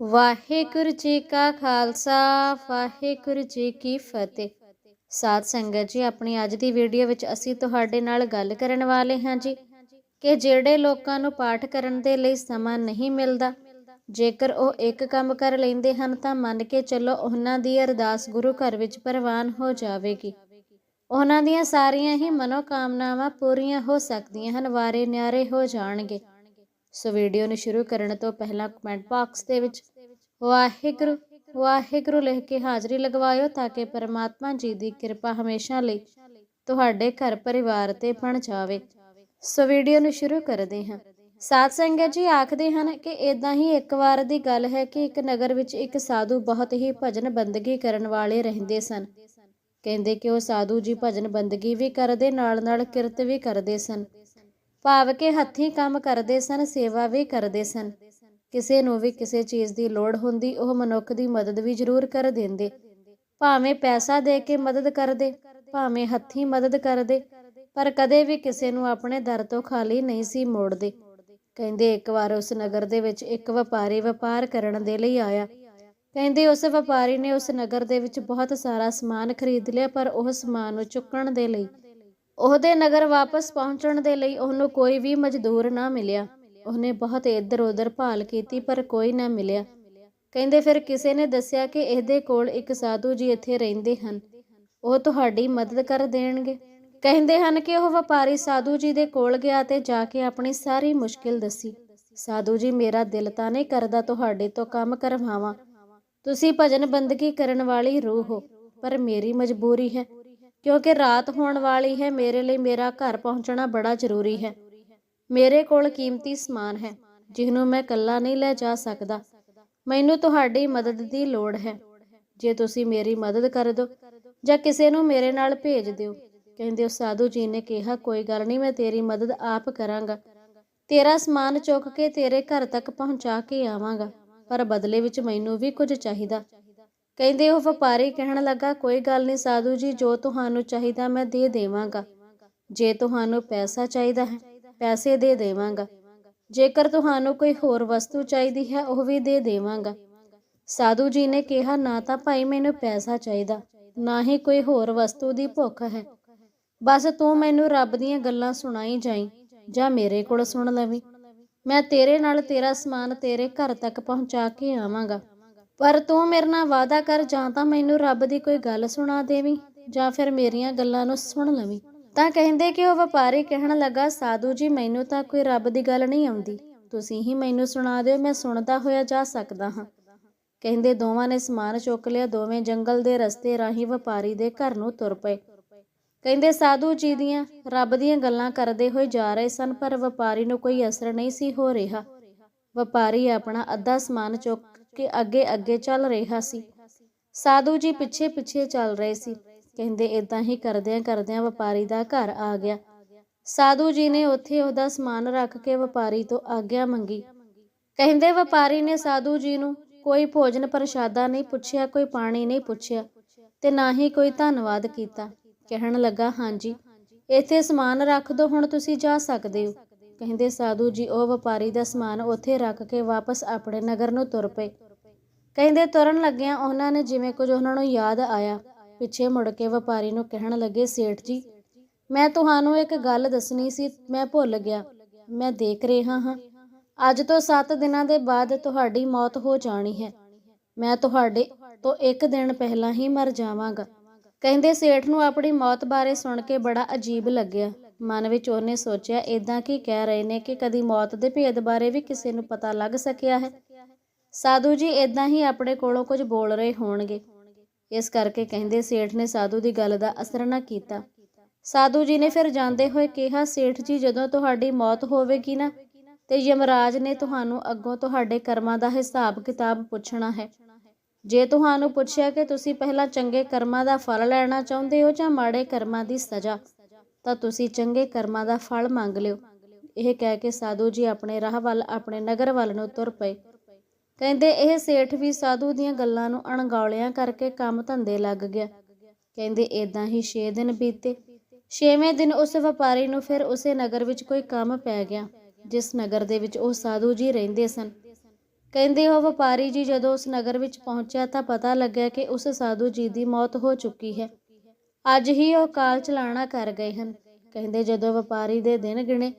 ਵਾਹਿਗੁਰੂ ਜੀ ਕਾ ਖਾਲਸਾ, ਵਾਹਿਗੁਰੂ ਜੀ ਕੀ ਫਤਿਹ। ਸਾਧ ਸੰਗਤ ਜੀ, ਆਪਣੀ ਅੱਜ ਦੀ ਵੀਡੀਓ ਵਿੱਚ ਅਸੀਂ ਤੁਹਾਡੇ ਨਾਲ ਗੱਲ ਕਰਨ ਵਾਲੇ ਹਾਂ ਜੀ ਕਿ ਜਿਹੜੇ ਲੋਕਾਂ ਨੂੰ ਪਾਠ ਕਰਨ ਦੇ ਲਈ ਸਮਾਂ ਨਹੀਂ ਮਿਲਦਾ, ਜੇਕਰ ਉਹ ਇੱਕ ਕੰਮ ਕਰ ਲੈਂਦੇ ਹਨ ਤਾਂ ਮੰਨ ਕੇ ਚੱਲੋ ਉਹਨਾਂ ਦੀ ਅਰਦਾਸ ਗੁਰੂ ਘਰ ਵਿੱਚ ਪ੍ਰਵਾਨ ਹੋ ਜਾਵੇਗੀ। ਉਹਨਾਂ ਦੀਆਂ ਸਾਰੀਆਂ ਹੀ ਮਨੋਕਾਮਨਾਵਾਂ ਪੂਰੀਆਂ ਹੋ ਸਕਦੀਆਂ ਹਨ, ਵਾਰੇ ਨਿਆਰੇ ਹੋ ਜਾਣਗੇ। ਸੋ ਵੀਡੀਓ ਨੂੰ ਸ਼ੁਰੂ ਕਰਨ ਤੋਂ ਪਹਿਲਾਂ ਕਮੈਂਟ ਬਾਕਸ ਦੇ ਵਿੱਚ, ਵਾਹਿਗੁਰੂ ਵਾਹਿਗੁਰੂ ਲਿਖ ਕੇ ਹਾਜ਼ਰੀ ਲਗਵਾਇਓ ਤਾਂ ਕਿ ਪਰਮਾਤਮਾ ਜੀ ਦੀ ਕਿਰਪਾ ਹਮੇਸ਼ਾ ਲਈ ਤੁਹਾਡੇ ਘਰ ਪਰਿਵਾਰ ਤੇ ਬਣ ਜਾਵੇ। ਸੋ ਵੀਡੀਓ ਨੂੰ ਸ਼ੁਰੂ ਕਰਦੇ ਹਾਂ। ਸਾਧ ਸੰਗਤ ਜੀ ਆਖਦੇ ਹਨ ਕਿ ਇਦਾਂ ਹੀ ਇੱਕ ਵਾਰ ਦੀ ਗੱਲ ਹੈ ਕਿ ਇੱਕ ਨਗਰ ਵਿੱਚ ਇੱਕ ਸਾਧੂ ਬਹੁਤ ਹੀ ਭਜਨ ਬੰਦਗੀ ਕਰਨ ਵਾਲੇ ਰਹਿੰਦੇ ਸਨ। ਕਹਿੰਦੇ ਕਿ ਉਹ ਸਾਧੂ ਜੀ ਭਜਨ ਬੰਦਗੀ ਵੀ ਕਰਦੇ ਨਾਲ ਨਾਲ ਕਿਰਤ ਵੀ ਕਰਦੇ ਸਨ। ਭਾਵ ਕਿ ਹੱਥੀਂ ਕੰਮ ਕਰਦੇ ਸਨ, ਸੇਵਾ ਵੀ ਕਰਦੇ ਸਨ। ਕਿਸੇ ਨੂੰ ਵੀ ਕਿਸੇ ਚੀਜ਼ ਦੀ ਲੋੜ ਹੁੰਦੀ, ਉਹ ਮਨੁੱਖ ਦੀ ਮਦਦ ਵੀ ਜ਼ਰੂਰ ਕਰ ਦਿੰਦੇ। ਭਾਵੇਂ ਪੈਸਾ ਦੇ ਕੇ ਮਦਦ ਕਰਦੇ, ਭਾਵੇਂ ਹੱਥੀਂ ਮਦਦ ਕਰਦੇ, ਪਰ ਕਦੇ ਵੀ ਕਿਸੇ ਨੂੰ ਆਪਣੇ ਦਰ ਤੋਂ ਖਾਲੀ ਨਹੀਂ ਸੀ ਮੋੜਦੇ। ਕਹਿੰਦੇ ਇੱਕ ਵਾਰ ਉਸ ਨਗਰ ਦੇ ਵਿੱਚ ਇੱਕ ਵਪਾਰੀ ਵਪਾਰ ਕਰਨ ਦੇ ਲਈ ਆਇਆ। ਕਹਿੰਦੇ ਉਸ ਵਪਾਰੀ ਨੇ ਉਸ ਨਗਰ ਦੇ ਵਿੱਚ ਬਹੁਤ ਸਾਰਾ ਸਮਾਨ ਖਰੀਦ ਲਿਆ, ਪਰ ਉਹ ਸਮਾਨ ਨੂੰ ਚੁੱਕਣ ਦੇ ਲਈ ਉਹਦੇ ਨਗਰ ਵਾਪਸ ਪਹੁੰਚਣ ਦੇ ਲਈ ਉਹਨੂੰ ਕੋਈ ਵੀ ਮਜ਼ਦੂਰ ਨਾ ਮਿਲਿਆ। ਉਹਨੇ ਬਹੁਤ ਇੱਧਰ ਉੱਧਰ ਭਾਲ ਕੀਤੀ, ਪਰ ਕੋਈ ਨਾ ਮਿਲਿਆ। ਕਹਿੰਦੇ ਫਿਰ ਕਿਸੇ ਨੇ ਦੱਸਿਆ ਕਿ ਇਹਦੇ ਕੋਲ ਇੱਕ ਸਾਧੂ ਜੀ ਇੱਥੇ ਰਹਿੰਦੇ ਹਨ। ਉਹ ਤੁਹਾਡੀ ਮਦਦ ਕਰ ਦੇਣਗੇ। ਕਹਿੰਦੇ ਹਨ ਕਿ ਉਹ ਵਪਾਰੀ ਸਾਧੂ ਜੀ ਦੇ ਕੋਲ ਗਿਆ ਤੇ ਜਾ ਕੇ ਆਪਣੀ ਸਾਰੀ ਮੁਸ਼ਕਿਲ ਦੱਸੀ। ਸਾਧੂ ਜੀ, ਮੇਰਾ ਦਿਲ ਤਾਂ ਨਹੀਂ ਕਰਦਾ ਤੁਹਾਡੇ ਤੋਂ ਕੰਮ ਕਰਵਾਵਾਂ। ਤੁਸੀਂ ਭਜਨ ਬੰਦਗੀ ਕਰਨ ਵਾਲੀ ਰੂਹ ਹੋ, ਪਰ ਮੇਰੀ ਮਜਬੂਰੀ ਹੈ। ਕਿਉਂਕਿ ਰਾਤ ਹੋਣ ਵਾਲੀ ਹੈ, ਮੇਰੇ ਲਈ ਮੇਰਾ ਘਰ ਪਹੁੰਚਣਾ ਬੜਾ ਜ਼ਰੂਰੀ ਹੈ। ਮੇਰੇ ਕੋਲ ਕੀਮਤੀ ਸਮਾਨ ਹੈ, ਜਿਹਨੂੰ ਮੈਂ ਇਕੱਲਾ ਨਹੀਂ ਲੈ ਜਾ ਸਕਦਾ। ਮੈਨੂੰ ਤੁਹਾਡੀ ਮਦਦ ਦੀ ਲੋੜ ਹੈ। ਜੇ ਤੁਸੀਂ ਮੇਰੀ ਮਦਦ ਕਰ ਦਿਓ ਜਾਂ ਕਿਸੇ ਨੂੰ ਮੇਰੇ ਨਾਲ ਭੇਜ ਦਿਓ, ਕਹਿੰਦੇ ਉਹ ਸਾਧੂ ਜੀ ਨੇ ਕਿਹਾ, ਕੋਈ ਗੱਲ ਨਹੀਂ, ਮੈਂ ਤੇਰੀ ਮਦਦ ਆਪ ਕਰਾਂਗਾ। ਤੇਰਾ ਸਮਾਨ ਚੁੱਕ ਕੇ ਤੇਰੇ ਘਰ ਤੱਕ ਪਹੁੰਚਾ ਕੇ ਆਵਾਂਗਾ, ਪਰ ਬਦਲੇ ਵਿੱਚ ਮੈਨੂੰ ਵੀ ਕੁਝ ਚਾਹੀਦਾ। ਕਹਿੰਦੇ ਉਹ ਵਪਾਰੀ ਕਹਿਣ ਲੱਗਾ, ਕੋਈ ਗੱਲ ਨਹੀਂ ਸਾਧੂ ਜੀ, ਜੋ ਤੁਹਾਨੂੰ ਚਾਹੀਦਾ ਮੈਂ ਦੇ ਦੇਵਾਂਗਾ। ਜੇ ਤੁਹਾਨੂੰ ਪੈਸਾ ਚਾਹੀਦਾ ਹੈ, ਪੈਸੇ ਦੇ ਦੇਵਾਂਗਾ। ਜੇਕਰ ਤੁਹਾਨੂੰ ਕੋਈ ਹੋਰ ਵਸਤੂ ਚਾਹੀਦੀ ਹੈ, ਉਹ ਵੀ ਦੇ ਦੇਵਾਂਗਾ। ਸਾਧੂ ਜੀ ਨੇ ਕਿਹਾ, ਨਾ ਤਾਂ ਭਾਈ, ਮੈਨੂੰ ਪੈਸਾ ਚਾਹੀਦਾ, ਨਾ ਹੀ ਕੋਈ ਹੋਰ ਵਸਤੂ ਦੀ ਭੁੱਖ ਹੈ। ਬਸ ਤੂੰ ਮੈਨੂੰ ਰੱਬ ਦੀਆਂ ਗੱਲਾਂ ਸੁਣਾਈ ਜਾਈ, ਜਾਂ ਮੇਰੇ ਕੋਲ ਸੁਣ ਲਵੀਂ। ਮੈਂ ਤੇਰੇ ਨਾਲ ਤੇਰਾ ਸਮਾਨ ਤੇਰੇ ਘਰ ਤੱਕ ਪਹੁੰਚਾ ਕੇ ਆਵਾਂਗਾ। ਪਰ ਤੂੰ ਮੇਰੇ ਨਾਲ ਵਾਅਦਾ ਕਰ, ਜਾਂ ਤਾਂ ਮੈਨੂੰ ਰੱਬ ਦੀ ਕੋਈ ਗੱਲ ਸੁਣਾ ਦੇਵੀਂ, ਜਾਂ ਫਿਰ ਮੇਰੀਆਂ ਗੱਲਾਂ ਨੂੰ ਸੁਣ ਲਵੀਂ। ਤਾਂ ਕਹਿੰਦੇ ਕਿ ਉਹ ਵਪਾਰੀ ਕਹਿਣ ਲੱਗਾ, ਸਾਧੂ ਜੀ, ਮੈਨੂੰ ਤਾਂ ਕੋਈ ਰੱਬ ਦੀ ਗੱਲ ਨਹੀਂ ਆਉਂਦੀ। ਤੁਸੀਂ ਹੀ ਮੈਨੂੰ ਸੁਣਾ ਦਿਓ, ਮੈਂ ਸੁਣਦਾ ਹੋਇਆ ਜਾ ਸਕਦਾ ਹਾਂ। ਕਹਿੰਦੇ ਦੋਵਾਂ ਨੇ ਸਮਾਨ ਚੁੱਕ ਲਿਆ, ਦੋਵੇਂ ਜੰਗਲ ਦੇ ਰਸਤੇ ਰਾਹੀਂ ਵਪਾਰੀ ਦੇ ਘਰ ਨੂੰ ਤੁਰ ਪਏ। ਕਹਿੰਦੇ, ਸਾਧੂ ਜੀ ਦੀਆਂ, ਰੱਬ ਦੀਆਂ ਗੱਲਾਂ ਕਰਦੇ ਹੋਏ ਜਾ ਰਹੇ ਸਨ, ਪਰ ਵਪਾਰੀ ਨੂੰ ਕੋਈ ਅਸਰ ਨਹੀਂ ਸੀ ਹੋ ਰਿਹਾ। ਵਪਾਰੀ ਆਪਣਾ ਅੱਧਾ ਸਮਾਨ ਚੁੱਕ ਕੇ ਅੱਗੇ ਅੱਗੇ ਚੱਲ ਰਿਹਾ ਸੀ। ਸਾਧੂ ਜੀ ਪਿੱਛੇ ਪਿੱਛੇ ਚੱਲ ਰਹੇ ਸੀ। ਕਹਿੰਦੇ ਇਦਾਂ ਹੀ ਕਰਦਿਆਂ ਕਰਦਿਆਂ ਵਪਾਰੀ ਦਾ ਘਰ ਆ ਗਿਆ। ਸਾਧੂ ਜੀ ਨੇ ਉੱਥੇ ਉਹਦਾ ਸਮਾਨ ਰੱਖ ਕੇ ਵਪਾਰੀ ਤੋਂ ਆਗਿਆ ਮੰਗੀ। ਕਹਿੰਦੇ, ਵਪਾਰੀ ਨੇ ਸਾਧੂ ਜੀ ਨੂੰ ਕੋਈ ਭੋਜਨ ਪ੍ਰਸ਼ਾਦਾ ਨਹੀਂ ਪੁੱਛਿਆ, ਕੋਈ ਪਾਣੀ ਨਹੀਂ ਪੁੱਛਿਆ ਤੇ ਨਾ ਹੀ ਕੋਈ ਧੰਨਵਾਦ ਕੀਤਾ। ਕਹਿਣ ਲੱਗਾ, ਹਾਂਜੀ, ਇੱਥੇ ਸਮਾਨ ਰੱਖ ਦੋ, ਹੁਣ ਤੁਸੀਂ ਜਾ ਸਕਦੇ ਹੋ। ਕਹਿੰਦੇ, ਸਾਧੂ ਜੀ, ਉਹ ਵਪਾਰੀ ਦਾ ਸਮਾਨ ਉੱਥੇ ਰੱਖ ਕੇ ਵਾਪਸ ਆਪਣੇ ਨਗਰ ਨੂੰ ਤੁਰ ਪਏ। ਕਹਿੰਦੇ ਤੁਰਨ ਲੱਗਿਆਂ ਉਹਨਾਂ ਨੇ ਜਿਵੇਂ ਕੁਝ ਉਹਨਾਂ ਨੂੰ ਯਾਦ ਆਇਆ। ਪਿੱਛੇ ਮੁੜ ਕੇ ਵਪਾਰੀ ਨੂੰ ਕਹਿਣ ਲੱਗੇ, ਸੇਠ ਜੀ, ਮੈਂ ਤੁਹਾਨੂੰ ਇੱਕ ਗੱਲ ਦੱਸਣੀ ਸੀ, ਮੈਂ ਭੁੱਲ ਗਿਆ। ਮੈਂ ਦੇਖ ਰਿਹਾ ਹਾਂ। ਅੱਜ ਤੋਂ 7 ਦਿਨਾਂ ਦੇ ਬਾਅਦ ਤੁਹਾਡੀ ਮੌਤ ਹੋ ਜਾਣੀ ਹੈ। ਮੈਂ ਤੁਹਾਡੇ ਤੋਂ ਇੱਕ ਦਿਨ ਪਹਿਲਾਂ ਹੀ ਮਰ ਜਾਵਾਂਗਾ। ਕਹਿੰਦੇ ਸੇਠ ਨੂੰ ਆਪਣੀ ਮੌਤ ਬਾਰੇ ਸੁਣ ਕੇ ਬੜਾ ਅਜੀਬ ਲੱਗਿਆ। ਮਨ ਵਿੱਚ ਉਹਨੇ ਸੋਚਿਆ ਇਦਾਂ ਕੀ ਕਹਿ ਰਹੇ ਨੇ ਕਿ ਕਦੀ ਮੌਤ ਦੇ ਭੇਦ ਬਾਰੇ ਵੀ ਕਿਸੇ ਨੂੰ ਪਤਾ ਲੱਗ ਸਕਿਆ ਹੈ? ਸਾਧੂ ਜੀ ਇਦਾਂ ਹੀ ਆਪਣੇ ਕੋਲੋਂ ਕੁਝ ਬੋਲ ਰਹੇ ਹੋਣਗੇ। ਇਸ ਕਰਕੇ ਕਹਿੰਦੇ ਸੇਠ ਨੇ ਸਾਧੂ ਦੀ ਗੱਲ ਦਾ ਅਸਰ ਨਾ ਕੀਤਾ। ਸਾਧੂ ਜੀ ਨੇ ਫਿਰ ਜਾਂਦੇ ਹੋਏ ਕਿਹਾ, ਸੇਠ ਜੀ, ਜਦੋਂ ਤੁਹਾਡੀ ਮੌਤ ਹੋਵੇਗੀ ਨਾ, ਤੇ ਯਮਰਾਜ ਨੇ ਤੁਹਾਨੂੰ ਅੱਗੋਂ ਤੁਹਾਡੇ ਕਰਮਾਂ ਦਾ ਹਿਸਾਬ ਕਿਤਾਬ ਪੁੱਛਣਾ ਹੈ। ਜੇ ਤੁਹਾਨੂੰ ਪੁੱਛਿਆ ਕਿ ਤੁਸੀਂ ਪਹਿਲਾਂ ਚੰਗੇ ਕਰਮਾਂ ਦਾ ਫਲ ਲੈਣਾ ਚਾਹੁੰਦੇ ਹੋ ਜਾਂ ਮਾੜੇ ਕਰਮਾਂ ਦੀ ਸਜ਼ਾ, ਤਾਂ ਤੁਸੀਂ ਚੰਗੇ ਕਰਮਾਂ ਦਾ ਫਲ ਮੰਗ ਲਿਓ। ਇਹ ਕਹਿ ਕੇ ਸਾਧੂ ਜੀ ਆਪਣੇ ਰਾਹ ਵੱਲ, ਆਪਣੇ ਨਗਰ ਵੱਲ ਨੂੰ ਤੁਰ ਪਏ। ਕਹਿੰਦੇ ਇਹ ਸੇਠ ਵੀ ਸਾਧੂ ਦੀਆਂ ਗੱਲਾਂ ਨੂੰ ਅਣਗੌਲਿਆਂ ਕਰਕੇ ਕੰਮ ਧੰਦੇ ਲੱਗ ਗਿਆ। ਕਹਿੰਦੇ ਇਦਾਂ ਹੀ 6 ਦਿਨ ਬੀਤੇ। 6ਵੇਂ ਦਿਨ ਉਸ ਵਪਾਰੀ ਨੂੰ ਫਿਰ ਉਸੇ ਨਗਰ ਵਿੱਚ ਕੋਈ ਕੰਮ ਪੈ ਗਿਆ, ਜਿਸ ਨਗਰ ਦੇ ਵਿੱਚ ਉਹ ਸਾਧੂ ਜੀ ਰਹਿੰਦੇ ਸਨ। ਕਹਿੰਦੇ ਉਹ ਵਪਾਰੀ ਜੀ ਜਦੋਂ ਉਸ ਨਗਰ ਵਿੱਚ ਪਹੁੰਚਿਆ ਤਾਂ ਪਤਾ ਲੱਗਿਆ ਕਿ ਉਸ ਸਾਧੂ ਜੀ ਦੀ ਮੌਤ ਹੋ ਚੁੱਕੀ ਹੈ। ਅੱਜ ਹੀ ਉਹ ਕਾਲ ਚਲਾਣਾ ਕਰ ਗਏ ਹਨ। ਕਹਿੰਦੇ ਜਦੋਂ ਵਪਾਰੀ ਦੇ ਦਿਨ ਗਿਣੇ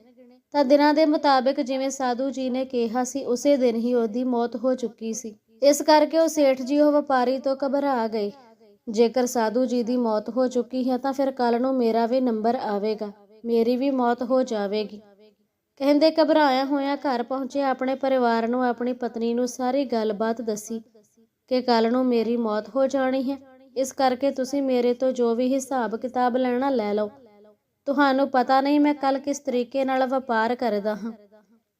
ਤਾਂ ਦਿਨਾਂ ਦੇ ਮੁਤਾਬਿਕ ਜਿਵੇਂ ਸਾਧੂ ਜੀ ਨੇ ਕਿਹਾ ਸੀ, ਉਸੇ ਦਿਨ ਹੀ ਉਹਦੀ ਮੌਤ ਹੋ ਚੁੱਕੀ ਸੀ। ਇਸ ਕਰਕੇ ਉਹ ਸੇਠ ਜੀ, ਉਹ ਵਪਾਰੀ ਤੋਂ ਘਬਰਾ ਗਏ। ਜੇਕਰ ਸਾਧੂ ਜੀ ਦੀ ਮੌਤ ਹੋ ਚੁੱਕੀ ਹੈ, ਤਾਂ ਫਿਰ ਕੱਲ ਨੂੰ ਮੇਰਾ ਵੀ ਨੰਬਰ ਆਵੇਗਾ। ਮੇਰੀ ਵੀ ਮੌਤ ਹੋ ਜਾਵੇਗੀ। ਕਹਿੰਦੇ ਘਬਰਾਇਆ ਹੋਇਆ ਘਰ ਪਹੁੰਚਿਆ ਆਪਣੇ ਪਰਿਵਾਰ ਨੂੰ, ਆਪਣੀ ਪਤਨੀ ਨੂੰ ਸਾਰੀ ਗੱਲਬਾਤ ਦੱਸੀ ਕਿ ਕੱਲ ਨੂੰ ਮੇਰੀ ਮੌਤ ਹੋ ਜਾਣੀ ਹੈ। ਇਸ ਕਰਕੇ ਤੁਸੀਂ ਮੇਰੇ ਤੋਂ ਜੋ ਵੀ ਹਿਸਾਬ ਕਿਤਾਬ ਲੈਣਾ ਲੈ ਲਓ। ਤੁਹਾਨੂੰ ਪਤਾ ਨਹੀਂ ਮੈਂ ਕੱਲ ਕਿਸ ਤਰੀਕੇ ਨਾਲ ਵਪਾਰ ਕਰਦਾ ਹਾਂ।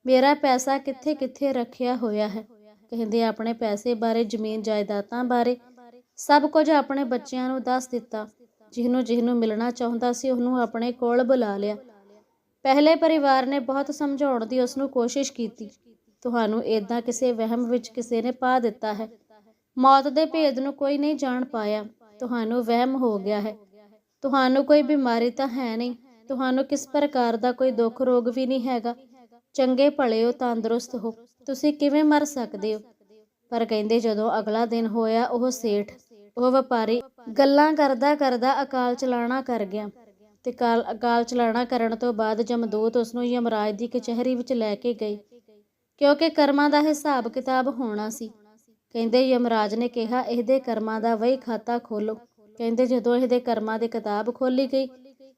ਮੇਰਾ ਪੈਸਾ ਕਿੱਥੇ ਕਿੱਥੇ ਰੱਖਿਆ ਹੋਇਆ ਹੈ। ਕਹਿੰਦੇ ਆਪਣੇ ਪੈਸੇ ਬਾਰੇ, ਜ਼ਮੀਨ ਜਾਇਦਾਦਾਂ ਬਾਰੇ। ਸਭ ਕੁਝ ਆਪਣੇ ਬੱਚਿਆਂ ਨੂੰ ਦੱਸ ਦਿੱਤਾ। ਜਿਹਨੂੰ ਜਿਹਨੂੰ ਮਿਲਣਾ ਚਾਹੁੰਦਾ ਸੀ, ਉਹਨੂੰ ਆਪਣੇ ਕੋਲ ਬੁਲਾ ਲਿਆ। ਪਹਿਲੇ ਪਰਿਵਾਰ ਨੇ ਬਹੁਤ ਸਮਝਾਉਣ ਦੀ ਉਸ ਨੂੰ ਕੋਸ਼ਿਸ਼ ਕੀਤੀ। ਤੁਹਾਨੂੰ ਇਦਾਂ ਕਿਸੇ ਵਹਿਮ ਵਿੱਚ ਕਿਸੇ ਨੇ ਪਾ ਦਿੱਤਾ ਹੈ। ਮੌਤ ਦੇ ਭੇਦ ਨੂੰ ਕੋਈ ਨਹੀਂ ਜਾਣ ਪਾਇਆ। ਤੁਹਾਨੂੰ ਵਹਿਮ ਹੋ ਗਿਆ ਹੈ। ਤੁਹਾਨੂੰ ਕੋਈ ਬਿਮਾਰੀ ਤਾਂ ਹੈ ਨਹੀਂ। ਤੁਹਾਨੂੰ ਕਿਸ ਪ੍ਰਕਾਰ ਦਾ ਕੋਈ ਦੁੱਖ ਰੋਗ ਵੀ ਨਹੀਂ ਹੈਗਾ। ਚੰਗੇ ਭਲੇ ਹੋ, ਤੰਦਰੁਸਤ ਹੋ, ਤੁਸੀਂ ਕਿਵੇਂ ਮਰ ਸਕਦੇ ਹੋ? ਪਰ ਕਹਿੰਦੇ ਜਦੋਂ ਅਗਲਾ ਦਿਨ ਹੋਇਆ, ਉਹ ਸੇਠ, ਉਹ ਵਪਾਰੀ ਗੱਲਾਂ ਕਰਦਾ ਕਰਦਾ ਅਕਾਲ ਚਲਾਣਾ ਕਰ ਗਿਆ ਤੇ ਕਾਲ, ਅਕਾਲ ਚਲਾਣਾ ਕਰਨ ਤੋਂ ਬਾਅਦ ਜਮਦੂਤ ਉਸ ਨੂੰ ਯਮਰਾਜ ਦੀ ਕਚਹਿਰੀ ਵਿੱਚ ਲੈ ਕੇ ਗਈ। ਕਿਉਂਕਿ ਕਰਮਾਂ ਦਾ ਹਿਸਾਬ ਕਿਤਾਬ ਹੋਣਾ ਸੀ। ਕਹਿੰਦੇ ਯਮਰਾਜ ਨੇ ਕਿਹਾ, ਇਹਦੇ ਕਰਮਾਂ ਦਾ ਵਹੀ ਖਾਤਾ ਖੋਲੋ ਕਹਿੰਦੇ ਜਦੋਂ ਇਹਦੇ ਕਰਮਾਂ ਦੀ ਕਿਤਾਬ ਖੋਲੀ ਗਈ,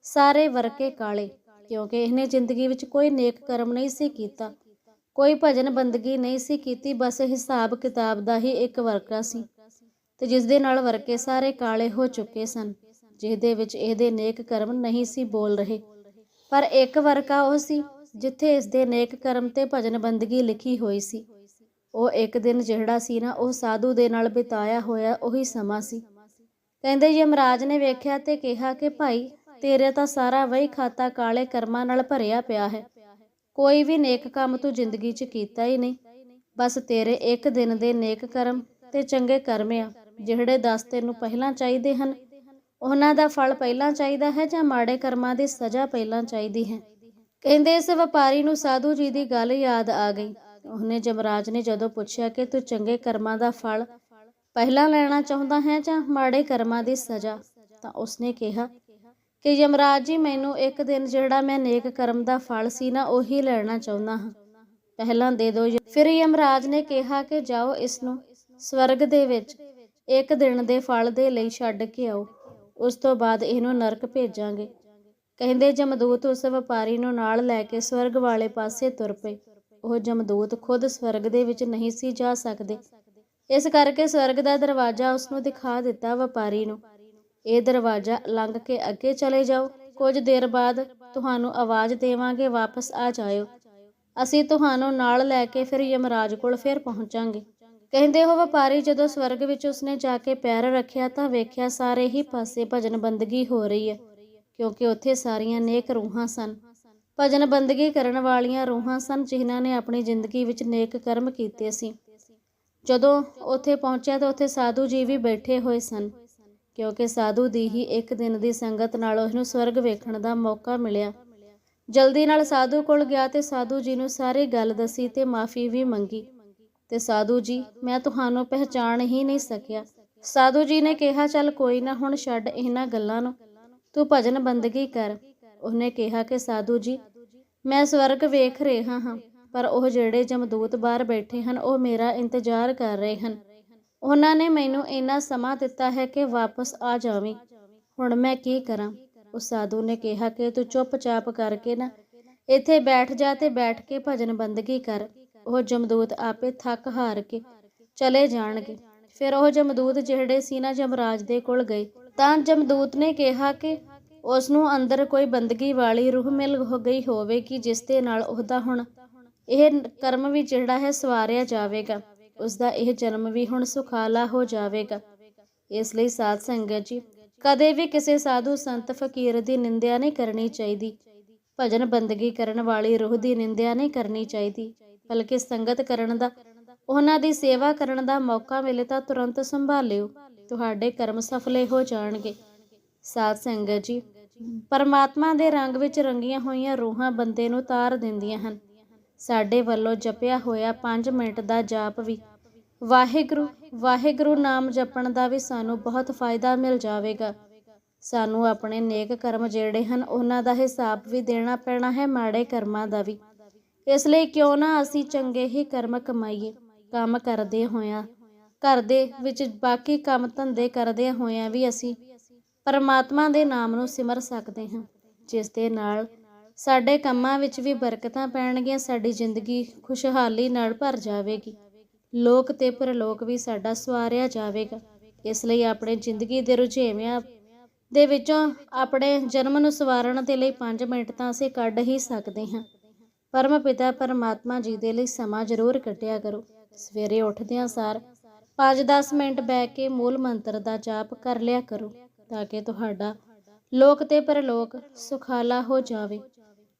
ਸਾਰੇ ਵਰਕੇ ਕਾਲੇ, ਕਿਉਂਕਿ ਇਹਨੇ ਜ਼ਿੰਦਗੀ ਵਿੱਚ ਕੋਈ ਨੇਕ ਕਰਮ ਨਹੀਂ ਸੀ ਕੀਤਾ। ਕੋਈ ਭਜਨ ਬੰਦਗੀ ਨਹੀਂ ਸੀ ਕੀਤੀ, ਬਸ ਹਿਸਾਬ ਕਿਤਾਬ ਦਾ ਹੀ ਇੱਕ ਵਰਕਾ ਸੀ। ਤੇ ਜਿਸ ਦੇ ਨਾਲ ਵਰਕੇ ਸਾਰੇ ਕਾਲੇ ਹੋ ਚੁੱਕੇ ਸਨ, ਜਿਹਦੇ ਵਿੱਚ ਇਹਦੇ ਨੇਕ ਕਰਮ ਨਹੀਂ ਸੀ ਬੋਲ ਰਹੇ। ਪਰ ਇੱਕ ਵਰਕਾ ਉਹ ਸੀ, ਜਿੱਥੇ ਇਸ ਦੇ ਨੇਕ ਕਰਮ ਤੇ ਭਜਨ ਬੰਦਗੀ ਲਿਖੀ ਹੋਈ ਸੀ। ਉਹ ਇੱਕ ਦਿਨ ਜਿਹੜਾ ਸੀ ਨਾ, ਉਹ ਸਾਧੂ ਦੇ ਨਾਲ ਬਿਤਾਇਆ ਹੋਇਆ ਉਹੀ ਸਮਾਂ ਸੀ। ਕਹਿੰਦੇ ਯਮਰਾਜ ਨੇ ਵੇਖਿਆ ਤੇ ਕਿਹਾ ਕਿ ਭਾਈ, ਤੇਰੇ ਤਾਂ ਸਾਰਾ ਵਹੀ ਖਾਤਾ ਕਾਲੇ ਕਰਮਾਂ ਨਾਲ ਭਰਿਆ ਪਿਆ ਹੈ। ਕੋਈ ਵੀ ਨੇਕ ਕੰਮ ਤੂੰ ਜ਼ਿੰਦਗੀ 'ਚ ਕੀਤਾ ਹੀ ਨਹੀਂ। ਬਸ ਤੇਰੇ ਇੱਕ ਦਿਨ ਦੇ ਨੇਕ ਕਰਮ ਤੇ ਚੰਗੇ ਕਰਮ ਆ, ਜਿਹੜੇ ਦਸ ਤੈਨੂੰ ਪਹਿਲਾਂ ਚਾਹੀਦੇ ਹਨ। ਉਹਨਾਂ ਦਾ ਫਲ ਪਹਿਲਾਂ ਚਾਹੀਦਾ ਹੈ ਜਾਂ ਮਾੜੇ ਕਰਮਾਂ ਦੀ ਸਜ਼ਾ ਪਹਿਲਾਂ ਚਾਹੀਦੀ ਹੈ? ਕਹਿੰਦੇ ਇਸ ਵਪਾਰੀ ਨੂੰ ਸਾਧੂ ਜੀ ਦੀ ਗੱਲ ਯਾਦ ਆ ਗਈ। ਉਹਨੇ ਜਮਰਾਜ ਨੇ ਜਦੋਂ ਪੁੱਛਿਆ ਕਿ ਤੂੰ ਚੰਗੇ ਕਰਮਾਂ ਦਾ ਫਲ ਪਹਿਲਾ ਲੈਣਾ ਚਾਹੁੰਦਾ ਹੈ ਜਾਂ ਮਾੜੇ ਕਰਮਾਂ ਦੀ ਸਜ਼ਾ? ਤਾਂ ਉਸਨੇ ਕਿਹਾ ਕਿ ਯਮਰਾਜ ਜੀ, ਮੈਨੂੰ ਇੱਕ ਦਿਨ ਜਿਹੜਾ ਮੈਂ ਨੇਕ ਕਰਮ ਦਾ ਫਲ ਸੀ ਨਾ, ਉਹੀ ਲੈਣਾ ਚਾਹੁੰਦਾ ਹਾਂ। ਪਹਿਲਾਂ ਦੇ ਦਿਓ ਫਿਰ ਯਮਰਾਜ ਨੇ ਕਿਹਾ ਕਿ ਜਾਓ ਇਸ ਨੂੰ ਸਵਰਗ ਦੇ ਵਿੱਚ ਇੱਕ ਦਿਨ ਦੇ ਫਲ ਦੇ ਲਈ ਛੱਡ ਕੇ ਆਓ। ਉਸ ਤੋਂ ਬਾਅਦ ਇਹਨੂੰ ਨਰਕ ਭੇਜਾਂਗੇ। ਕਹਿੰਦੇ, ਜਮਦੂਤ ਉਸ ਵਪਾਰੀ ਨੂੰ ਨਾਲ ਲੈ ਕੇ ਸਵਰਗ ਵਾਲੇ ਪਾਸੇ ਤੁਰ ਪਏ। ਉਹ ਜਮਦੂਤ ਖੁਦ ਸਵਰਗ ਦੇ ਵਿੱਚ ਨਹੀਂ ਸੀ ਜਾ ਸਕਦੇ। ਇਸ ਕਰਕੇ ਸਵਰਗ ਦਾ ਦਰਵਾਜ਼ਾ ਉਸ ਨੂੰ ਦਿਖਾ ਦਿੱਤਾ ਵਪਾਰੀ ਨੂੰ। ਇਹ ਦਰਵਾਜ਼ਾ ਲੰਘ ਕੇ ਅੱਗੇ ਚਲੇ ਜਾਓ। ਕੁਝ ਦੇਰ ਬਾਅਦ ਤੁਹਾਨੂੰ ਆਵਾਜ਼ ਦੇਵਾਂਗੇ, ਵਾਪਸ ਆ ਜਾਇਓ। ਅਸੀਂ ਤੁਹਾਨੂੰ ਨਾਲ ਲੈ ਕੇ ਫਿਰ ਯਮਰਾਜ ਕੋਲ ਫਿਰ ਪਹੁੰਚਾਂਗੇ। ਕਹਿੰਦੇ ਉਹ ਵਪਾਰੀ, ਜਦੋਂ ਸਵਰਗ ਵਿੱਚ ਉਸਨੇ ਜਾ ਕੇ ਪੈਰ ਰੱਖਿਆ ਤਾਂ ਵੇਖਿਆ ਸਾਰੇ ਹੀ ਪਾਸੇ ਭਜਨ ਬੰਦਗੀ ਹੋ ਰਹੀ ਹੈ, ਕਿਉਂਕਿ ਉੱਥੇ ਸਾਰੀਆਂ ਨੇਕ ਰੂਹਾਂ ਸਨ। ਭਜਨ ਬੰਦਗੀ ਕਰਨ ਵਾਲੀਆਂ ਰੂਹਾਂ ਸਨ ਜਿਨ੍ਹਾਂ ਨੇ ਆਪਣੀ ਜ਼ਿੰਦਗੀ ਵਿੱਚ ਨੇਕ ਕਰਮ ਕੀਤੇ ਸੀ। ਜਦੋਂ ਉੱਥੇ ਪਹੁੰਚਿਆ ਤਾਂ ਉੱਥੇ ਸਾਧੂ ਜੀ ਵੀ ਬੈਠੇ ਹੋਏ ਸਨ, ਕਿਉਂਕਿ ਸਾਧੂ ਦੀ ਹੀ ਇੱਕ ਦਿਨ ਦੀ ਸੰਗਤ ਨਾਲ ਉਹਨੂੰ ਸਵਰਗ ਵੇਖਣ ਦਾ ਮੌਕਾ ਮਿਲਿਆ। ਜਲਦੀ ਨਾਲ ਸਾਧੂ ਕੋਲ ਗਿਆ ਤੇ ਸਾਧੂ ਜੀ ਨੂੰ ਸਾਰੀ ਗੱਲ ਦੱਸੀ ਤੇ ਮਾਫੀ ਵੀ ਮੰਗੀ। ਤੇ ਸਾਧੂ ਜੀ, ਮੈਂ ਤੁਹਾਨੂੰ ਪਹਿਚਾਣ ਹੀ ਨਹੀਂ ਸਕਿਆ। ਸਾਧੂ ਜੀ ਨੇ ਕਿਹਾ, ਚੱਲ ਕੋਈ ਨਾ, ਹੁਣ ਛੱਡ ਇਹਨਾਂ ਗੱਲਾਂ ਨੂੰ। ਤੂੰ ਭਜਨ ਬੰਦਗੀ ਕਰ। ਉਹਨੇ ਕਿਹਾ ਕਿ ਸਾਧੂ ਜੀ, ਮੈਂ ਸਵਰਗ ਵੇਖ ਰਿਹਾ ਹਾਂ। ਪਰ ਉਹ ਜਿਹੜੇ ਜਮਦੂਤ ਬਾਹਰ ਬੈਠੇ ਹਨ, ਉਹ ਮੇਰਾ ਇੰਤਜ਼ਾਰ ਕਰ ਰਹੇ ਹਨ। ਉਹਨਾਂ ਨੇ ਮੈਨੂੰ ਇੰਨਾ ਸਮਾਂ ਦਿੱਤਾ ਹੈ ਕਿ ਵਾਪਸ ਆ ਜਾਵੀਂ। ਹੁਣ ਮੈਂ ਕੀ ਕਰਾਂ? ਉਸ ਸਾਧੂ ਨੇ ਕਿਹਾ ਕਿ ਤੂੰ ਚੁੱਪਚਾਪ ਕਰਕੇ ਨਾ ਇੱਥੇ ਬੈਠ ਜਾ ਤੇ ਬੈਠ ਕੇ ਭਜਨ ਬੰਦਗੀ ਕਰ। ਉਹ ਜਮਦੂਤ ਆਪੇ ਥੱਕ ਹਾਰ ਕੇ ਚਲੇ ਜਾਣਗੇ। ਫਿਰ ਉਹ ਜਮਦੂਤ ਜਿਹੜੇ ਸੀ ਨਾ ਜਮਰਾਜ ਦੇ ਕੋਲ ਗਏ, ਤਾਂ ਜਮਦੂਤ ਨੇ ਕਿਹਾ ਕਿ ਉਸ ਨੂੰ ਅੰਦਰ ਕੋਈ ਬੰਦਗੀ ਵਾਲੀ ਰੂਹ ਮਿਲ ਹੋ ਗਈ ਹੋਵੇਗੀ, ਜਿਸ ਦੇ ਨਾਲ ਉਹਦਾ ਹੁਣ ਇਹ ਕਰਮ ਵੀ ਜਿਹੜਾ ਹੈ ਸਵਾਰਿਆ ਜਾਵੇਗਾ ਉਸ ਦਾ ਇਹ ਜਨਮ ਵੀ ਹੁਣ ਸੁਖਾਲਾ ਹੋ ਜਾਵੇਗਾ। ਇਸ ਲਈ ਸਾਧ ਸੰਗਤ ਜੀ, ਕਦੇ ਵੀ ਕਿਸੇ ਸਾਧੂ ਸੰਤ ਫਕੀਰ ਦੀ ਨਿੰਦਿਆ ਨਹੀਂ ਕਰਨੀ ਚਾਹੀਦੀ। ਭਜਨ ਬੰਦਗੀ ਕਰਨ ਵਾਲੀ ਰੂਹ ਦੀ ਨਿੰਦਿਆ ਨਹੀਂ ਕਰਨੀ ਚਾਹੀਦੀ। ਬਲਕਿ ਸੰਗਤ ਕਰਨ ਦਾ, ਉਹਨਾਂ ਦੀ ਸੇਵਾ ਕਰਨ ਦਾ ਮੌਕਾ ਮਿਲੇ ਤਾਂ ਤੁਰੰਤ ਸੰਭਾਲਿਓ, ਤੁਹਾਡੇ ਕਰਮ ਸਫਲੇ ਹੋ ਜਾਣਗੇ। ਸਾਧ ਸੰਗਤ ਜੀ, ਪਰਮਾਤਮਾ ਦੇ ਰੰਗ ਵਿੱਚ ਰੰਗੀਆਂ ਹੋਈਆਂ ਰੂਹਾਂ ਬੰਦੇ ਨੂੰ ਤਾਰ ਦਿੰਦੀਆਂ ਹਨ। ਸਾਡੇ ਵੱਲੋਂ ਜਪਿਆ ਹੋਇਆ 5 ਮਿੰਟ ਦਾ ਜਾਪ ਵੀ। ਵਾਹਿਗੁਰੂ ਵਾਹਿਗੁਰੂ ਨਾਮ ਜਪਣ ਦਾ ਵੀ ਸਾਨੂੰ ਬਹੁਤ ਫਾਇਦਾ ਮਿਲ ਜਾਵੇਗਾ। ਸਾਨੂੰ ਆਪਣੇ ਨੇਕ ਕਰਮ ਜਿਹੜੇ ਹਨ, ਉਹਨਾਂ ਦਾ ਹਿਸਾਬ ਵੀ ਦੇਣਾ ਪੈਣਾ ਹੈ, ਮਾੜੇ ਕਰਮਾਂ ਦਾ ਵੀ। ਇਸ ਲਈ ਕਿਉਂ ਨਾ ਅਸੀਂ ਚੰਗੇ ਹੀ ਕਰਮ ਕਮਾਈਏ, ਕੰਮ ਕਰਦੇ ਹੋਇਆਂ। ਘਰ ਦੇ ਵਿੱਚ ਬਾਕੀ ਕੰਮ ਧੰਦੇ ਕਰਦੇ ਹੋਇਆਂ ਵੀ ਅਸੀਂ ਪਰਮਾਤਮਾ ਦੇ ਨਾਮ ਨੂੰ ਸਿਮਰ ਸਕਦੇ ਹਾਂ, ਜਿਸ ਦੇ ਨਾਲ ਸਾਡੇ ਕੰਮਾਂ ਵਿੱਚ ਵੀ ਬਰਕਤਾਂ ਪੈਣਗੀਆਂ, ਸਾਡੀ ਜ਼ਿੰਦਗੀ ਖੁਸ਼ਹਾਲੀ ਨਾਲ ਭਰ ਜਾਵੇਗੀ। ਲੋਕ ਤੇ ਪਰਲੋਕ ਵੀ ਸਾਡਾ ਸਵਾਰਿਆ ਜਾਵੇਗਾ। ਇਸ ਲਈ ਆਪਣੇ ਜ਼ਿੰਦਗੀ ਦੇ ਰੁਝੇਵਿਆਂ ਦੇ ਵਿੱਚੋਂ ਆਪਣੇ ਜਨਮ ਨੂੰ ਸਵਾਰਨ ਦੇ ਲਈ 5 ਮਿੰਟ ਤਾਂ ਅਸੀਂ ਕੱਢ ਹੀ ਸਕਦੇ ਹਾਂ। ਪਰਮ ਪਿਤਾ ਪਰਮਾਤਮਾ ਜੀ ਦੇ ਲਈ ਸਮਾਂ ਜ਼ਰੂਰ ਕੱਢਿਆ ਕਰੋ। ਸਵੇਰੇ ਉੱਠਦਿਆਂ ਸਾਰ 5-10 ਮਿੰਟ ਬੈ ਕੇ ਮੂਲ ਮੰਤਰ ਦਾ ਜਾਪ ਕਰ ਲਿਆ ਕਰੋ, ਤਾਂ ਕਿ ਤੁਹਾਡਾ ਲੋਕ ਤੇ ਪਰਲੋਕ ਸੁਖਾਲਾ ਹੋ ਜਾਵੇ।